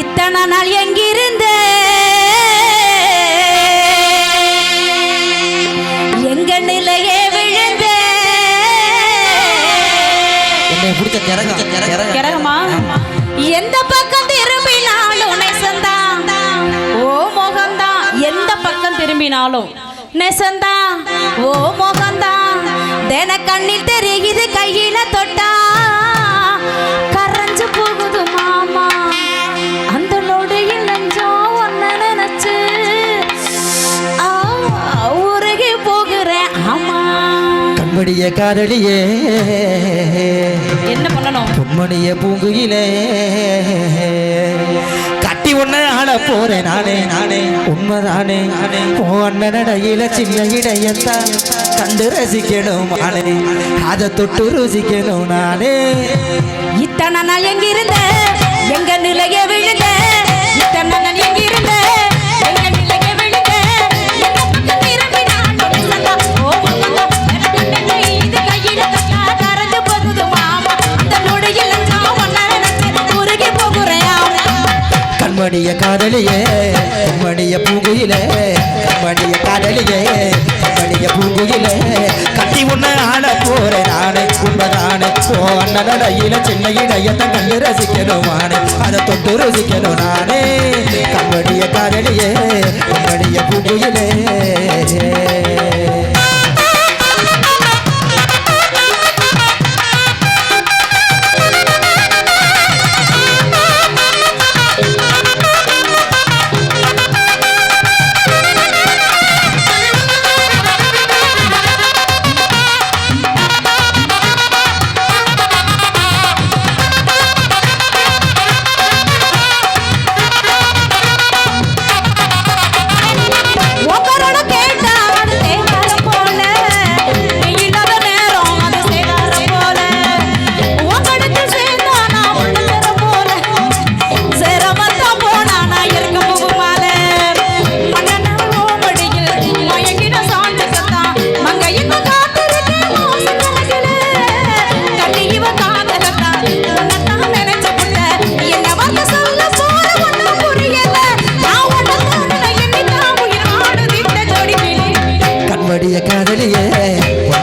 இத்தனை நாள் எங்கிருந்த? எங்க நிலையே விழுந்த? என்னை பிடிச்ச கிரகமா எந்த பக்கம் திரும்பினாலும் நெசந்தான். ஓ முகம்தான் எந்த பக்கம் திரும்பினாலும் நெசந்தான். ஓ முகம்தான் தின கண்ணில் தெரியுது கையில தொட்டா. கண்மடிய காதலியே என்ன பண்ணணும்? பொன்மணிய பூங்குயிலே. கட்டி ஒண்ணு ஆள போறேன் நானே நானே. உண்மைதானே. நானே அண்ணனடையில சின்ன இடையத்தான் கண்டு ரசிக்கணும் நானே அதை தொட்டு ருசிக்கணும் நானே. இத்தனை நாள் எங்கிருந்த? எங்க நிலைய விழுந்த? கண்மணிய காதலியே கண்மணிய பூங்குயிலே கண்மணிய காதலியே கண்மணிய பூங்குயிலே. கட்டி ஒண்ணு ஆள போறேன் நானே உண்மைதானே ஓ அண்ணனடையில சின்ன இடையத்தை கண்டு ரசிக்கணும் நானே அதை தொட்டு ரசிக்கணும் நானே. கண்மணிய காதலியே கண்மணிய பூங்குயிலே.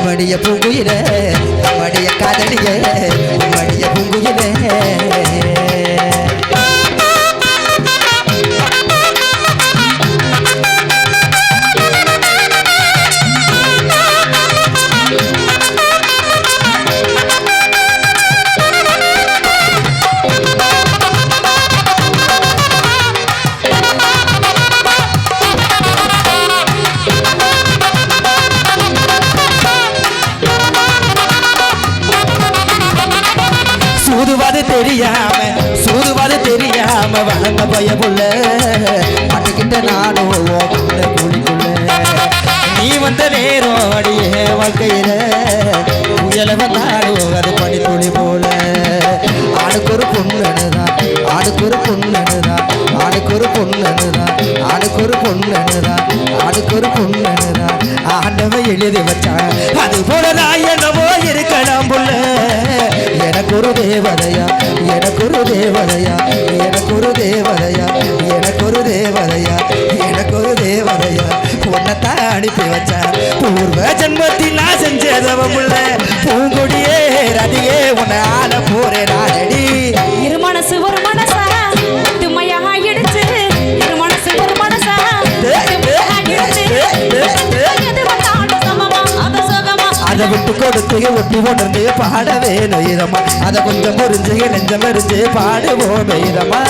உன்மடிய பூங்குயிலே கண்மடிய காதலியே உன்மடிய பூங்குயிலே. தெரியாம சூதுவது தெரியாம வளர்ந்த பயமுள்ள புள்ள மாட்டுக்கிட்ட நானும் ஓட்டுல நீ வந்த நேரம் அடியே வாழ்க்கையில புயல வந்தாலும் அது பனி துளி போல. ஆணுக்கு ஒரு பொண்ணுதான் ஆணுக்கு ஒரு பொண்ணுதான் ஆணுக்கு ஒரு பொண்ணுதான் ஆணுக்கு ஒரு பொண்ணுதான் ஆணுக்கு ஒரு பொண்ணு பொண்ணுதான் ஆண்டவன் எழுதி வச்சான் அது போல நான் என்னவோ இருக்கலாம் புள்ள. எனக்கு ஒரு தேவதையா எனக்கு ஒரு தேவதையா எனக்கு ஒரு தேவதையா எனக்கு ஒரு தேவதையா எனக்கு ஒரு தேவதையா. உன்னைத்தான் அனுப்பி வச்சேன் பூர்வ ஜென்மத்தில் நான் செஞ்சதவ உள்ள பூங்கொடியே ரதியே உன்னை ஆள விட்டு கொடுத்து ஒட்டி உணர்ந்து பாடவே வேணும் இதமா அதை கொஞ்சம் புரிஞ்சு நெஞ்சம் அறிஞ்சு பாடுவோம் இதமா